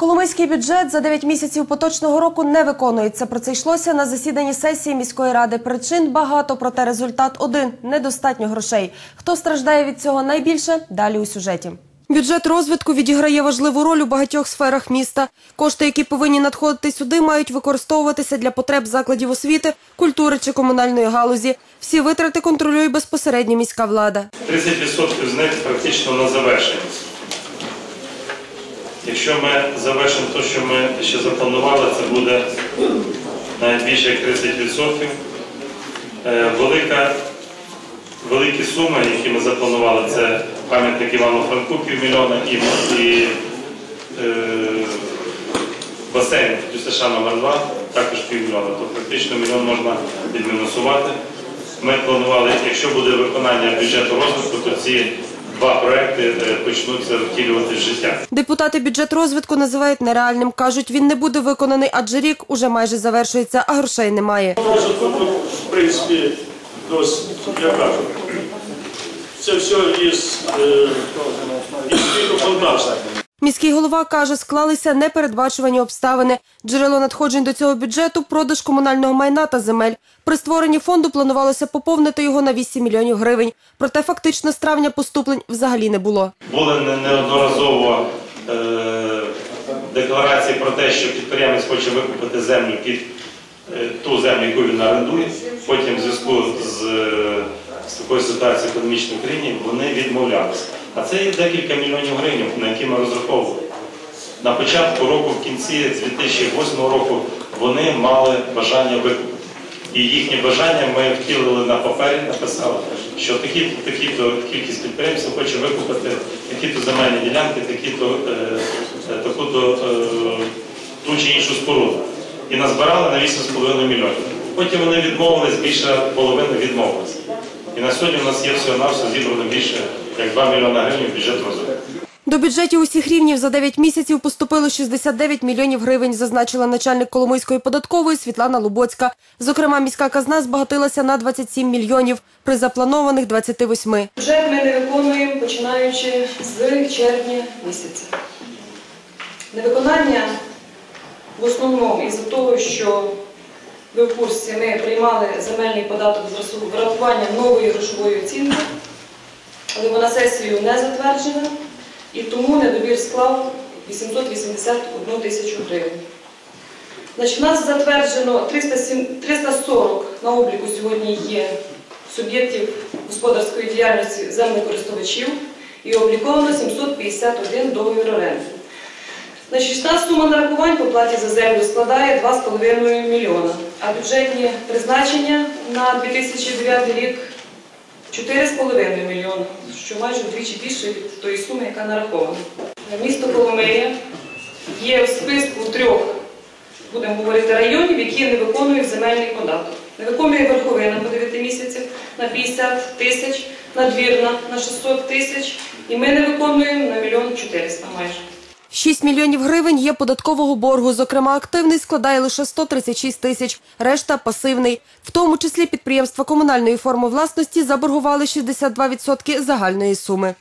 Коломийський бюджет за 9 місяців поточного року не виконується. Про це йшлося на засіданні сесії міської ради. Причин багато, проте результат один – недостатньо грошей. Хто страждає від цього найбільше? Далі у сюжеті. Бюджет розвитку відіграє важливу роль у багатьох сферах міста. Кошти, які повинні надходити сюди, мають використовуватися для потреб закладів освіти, культури чи комунальної галузі. Всі витрати контролює безпосередньо міська влада. 30% з них практично на завершенні. Якщо ми завершимо те, що ми ще запланували, це буде навіть більше як 30%. Е, Велика, великі суми, які ми запланували, це пам'ятник Івану Франку півмільйона і, і е, басейн ДЮСШ номер 2 також півмільйона. То практично мільйон можна відмінусувати. Ми планували, якщо буде виконання бюджету розвитку, то ці два проекти е, почнуться втілювати в життя. Депутати бюджет розвитку називають нереальним. Кажуть, він не буде виконаний, адже рік уже майже завершується, а грошей немає. Розвитку, в принципі, досить, я кажу. Це все із, е, із світоконавства. Міський голова каже, склалися непередбачувані обставини. Джерело надходжень до цього бюджету – продаж комунального майна та земель. При створенні фонду планувалося поповнити його на 8 мільйонів гривень. Проте фактично з травня поступлень взагалі не було. Були не- неодноразово е, декларації про те, що підприємець хоче викупити землю під е, ту землю, яку він орендує. Потім в зв'язку з, е, такою ситуацією економічної країні вони відмовлялися. А це є декілька мільйонів гривень, на які ми розраховували. На початку року, в кінці 2008 року, вони мали бажання викупити. І їхнє бажання ми втілили на папері, написали, що такі, такі-то кількість підприємців хоче викупити такі-то земельні ділянки, такі-то, е, е, таку-то е, ту чи іншу споруду. І назбирали на 8,5 мільйонів. Потім вони відмовились, більше половини відмовились. І на сьогодні у нас є всього на все зібрано більше як 2 мільйони гривень в бюджет розвитку. До бюджетів усіх рівнів за 9 місяців поступило 69 мільйонів гривень, зазначила начальник Коломийської податкової Світлана Лубоцька. Зокрема, міська казна збагатилася на 27 мільйонів при запланованих 28. Бюджет ми не виконуємо починаючи з червня місяця. Невиконання в основному із-за того, що ви в курсі ми приймали земельний податок з врахуванням нової грошової оцінки, але вона сесією не затверджена і тому недобір склав 881 тисячу гривень. У нас затверджено 340 на обліку сьогодні є суб'єктів господарської діяльності землекористувачів і обліковано 751 договір оренди. Значить, штат сума нарахувань по платі за землю складає 2,5 мільйона, а бюджетні призначення на 2009 рік 4,5 мільйона, що майже вдвічі більше від тої суми, яка нарахована. Місто Коломия є в списку трьох будемо говорити, районів, які не виконують земельний податок. Не виконує Верховина по 9 місяців на 50 тисяч, надвірна на 600 тисяч, і ми не виконуємо на мільйон 400 майже. 6 мільйонів гривень є податкового боргу. Зокрема, активний складає лише 136 тисяч, решта – пасивний. В тому числі підприємства комунальної форми власності заборгували 62% загальної суми.